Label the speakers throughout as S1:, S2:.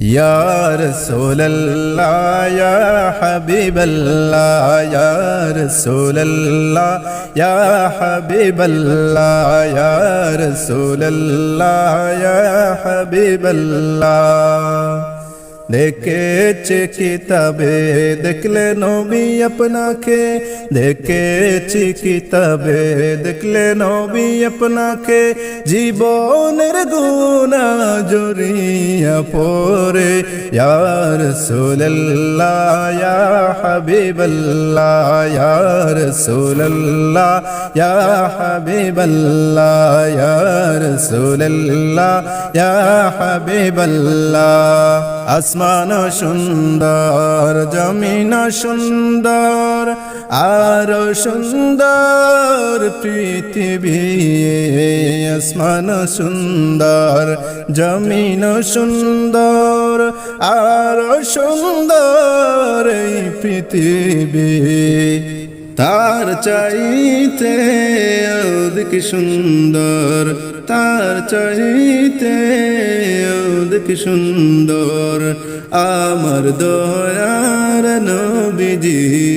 S1: يا رسول الله يا حبيب الله يا رسول الله يا حبيب الله يا رسول الله يا حبيب الله দেখেছে কিতাবে দেখলে নবী আপনাকে দেখেছি কিতাবে। দেখলে নবী আপনাকে জীবনের গুণা জড়িয়া পরে ইয়ার সুল্লাহ ইয়া হাবিবাল্লাহ ইয়ার সুল্লাহ ইয়া হাবিবাল্লাহ ইয়ার সুল্লাহ ইয়া হাবিবাল্লাহ। আসমান সুন্দর, জমিন সুন্দর আর সুন্দর পৃথিবী, আসমান সুন্দর, জমিন সুন্দর, আর সুন্দর পৃথিবী। তার চাইতে অধিক সুন্দর, তার চাইতে অধিক সুন্দর, আমার দয়ার নবীজি।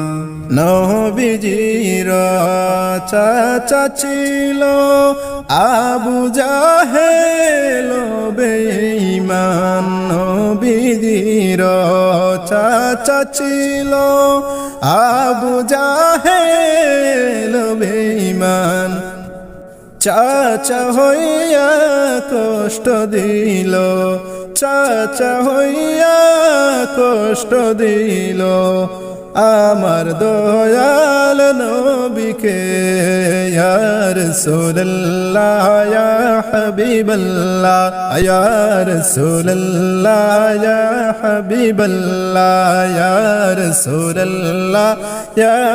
S1: নবীজির চাচা ছিল আবু জাহেল বেঈমান। নবীজির চাচা ছিল আবু জাহেল বেঈমান। চাচা হইয়া কষ্ট দিল, চাচা হইয়া কষ্ট দিল। আমার দয়াল নবীকে ইয়ার সুল্লাহ হাবিবাল্লাহ ইয়ার সুল্লাহ হাবিবাল্লাহ ইয়ার সুল্লাহ ইয়া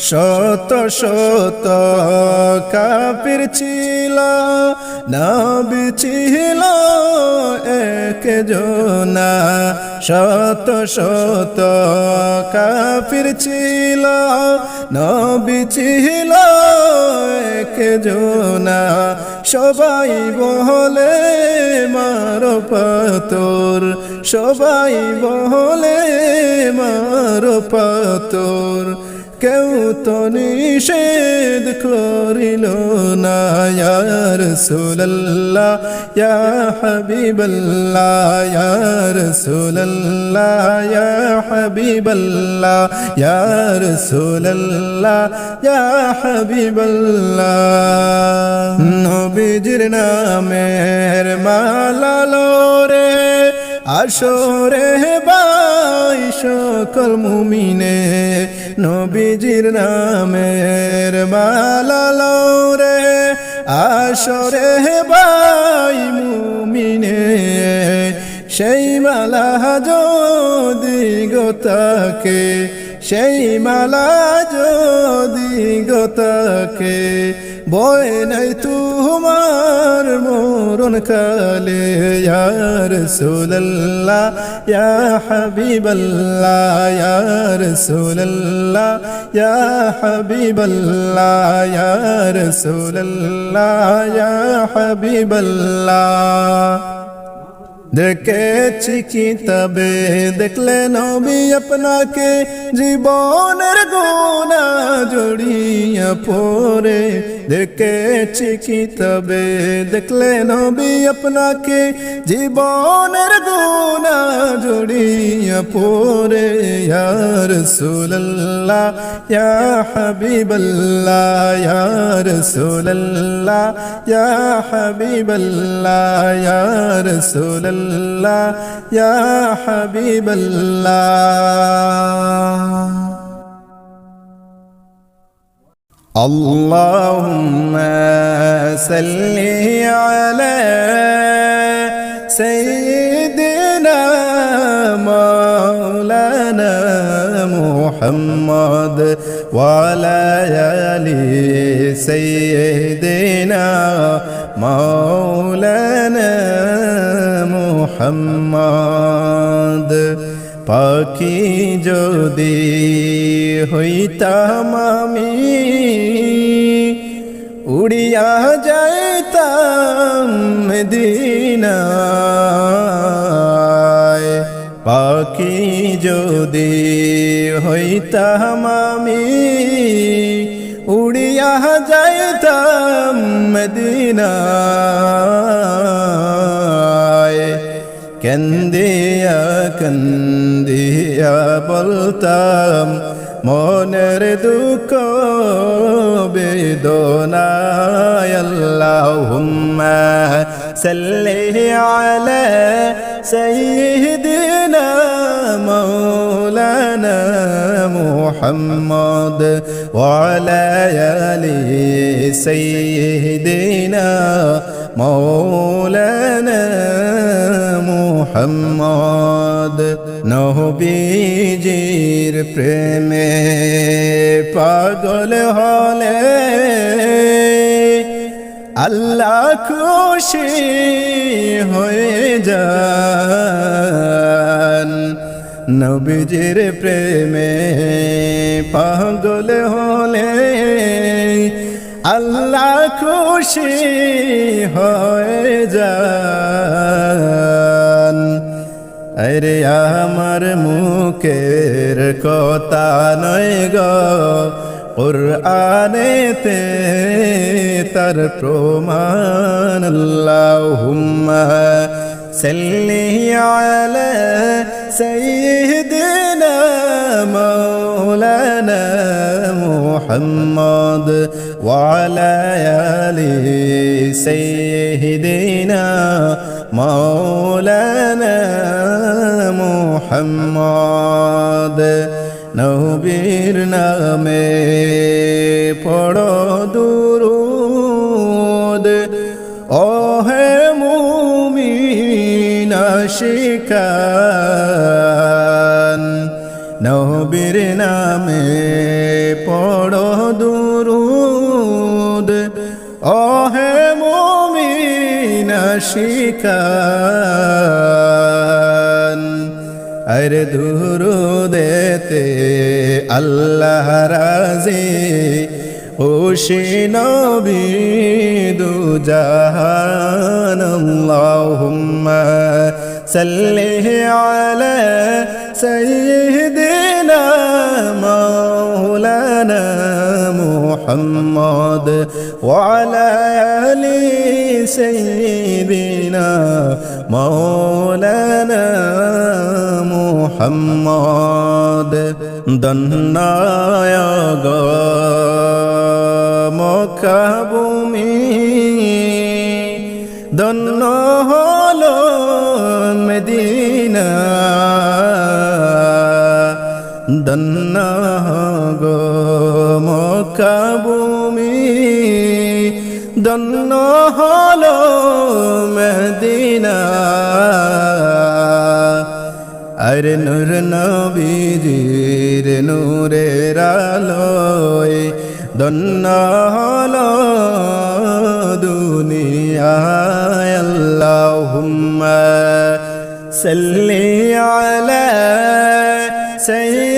S1: শত শত কাপির ছিল নবী ছিল এক জনা। শত শত কাপির ছিল নবী ছিল এক জনা। সবাই বহলে মার পাতর সবাই বহলে মার পাতর কেউ তো নিষেধ করিল না ইয়ার সুল্লাহ ইয়া হাবিবাল্লাহ ইয়ার সুল্লাহ ইয়া হাবিবাল্লাহ ইয়ার সুল্লাহ ইয়া হাবিবাল্লাহ। নবীজির নামের মালালো রে। আসরে বাই সকল মুমিনে নবীজির নামের মালালো রে। আসরে বাই মুমিনে সেই মালা যদি গোতাকে সেই মালা যদি গোতাকে বয় নাই তোমার মরণ কালে ইয়ার সুল্লাহ ইয়া হাবিবাল্লাহ ইয়ার সুল্লাহ ইয়া হাবিবাল্লাহ ইয়ার সুল্লাহ ইয়া হাবিবাল্লাহ। দেখেছি কিতাবে দেখলে নবী আপনাকে জীবনের গুণা জড়িয়া পরে দেখেছি কিতাবে দেখলে নবী আপনাকে জীবনের গুণা জড়িয়া পরে ইয়ার সুল্লাহ ইয়া হাবিবাল্লাহ ইয়ার সুল্লাহ ইয়া হাবিবাল্লাহ ইয়ার সুল্লাহ الله يا حبيب الله. اللهم صل على سيدنا مولانا محمد وعلى آل سيدنا مولانا মুহাম্মদ। পাখি যদি হইতাম আমি, উড়িয়া যাইতাম মদিনায়। পাখি যদি হইতাম আমি, উড়িয়া যাইতাম মদিনায়। كنديا كنديا بلتام مونر دوكو بدون اللهم صل على سيدنا مولانا محمد وعلى آله سيدنا مولانا মোহাম্মদ নহবীজির প্রেমে পাগল হলে আল্লাহ খুশি হয়ে যান। নবীজির প্রেমে পাগল হলে আল্লাহ খুশি হয়ে যায় আরে আমার মুখের কথা নয় গো। কোরআনেতে তার প্রমাণ আল্লাহুম্মা সাল্লি আলা সাইয়্যিদিনা মাওলানা মুহাম্মদ وعلى آل سيدنا مولانا محمد নবীর নামে পড়ো দুরুদ ও হে মুমিনা শিকান নবীর নামে মুমিনা শিকান। আরে দুরুদেতে আল্লাহ রাজি। খুশি নবী দু জাহান। আল্লাহুম্মা সাল্লি আলা সাইয়্যিদিনা মুহাম্মদ وعلى آل سيدنا مولانا محمد দন্নায়গ মকাবুমি দন্ন হলো মদিনা দন্ন গো মকাবুমি দন্ন হলো মদিনা। আরে নূর নবীজির নূরের আলোয় দন্ন হলো দুনিয়ায় আল্লাহুম্মা। সাল্লি আলা সাইয়্যিদিনা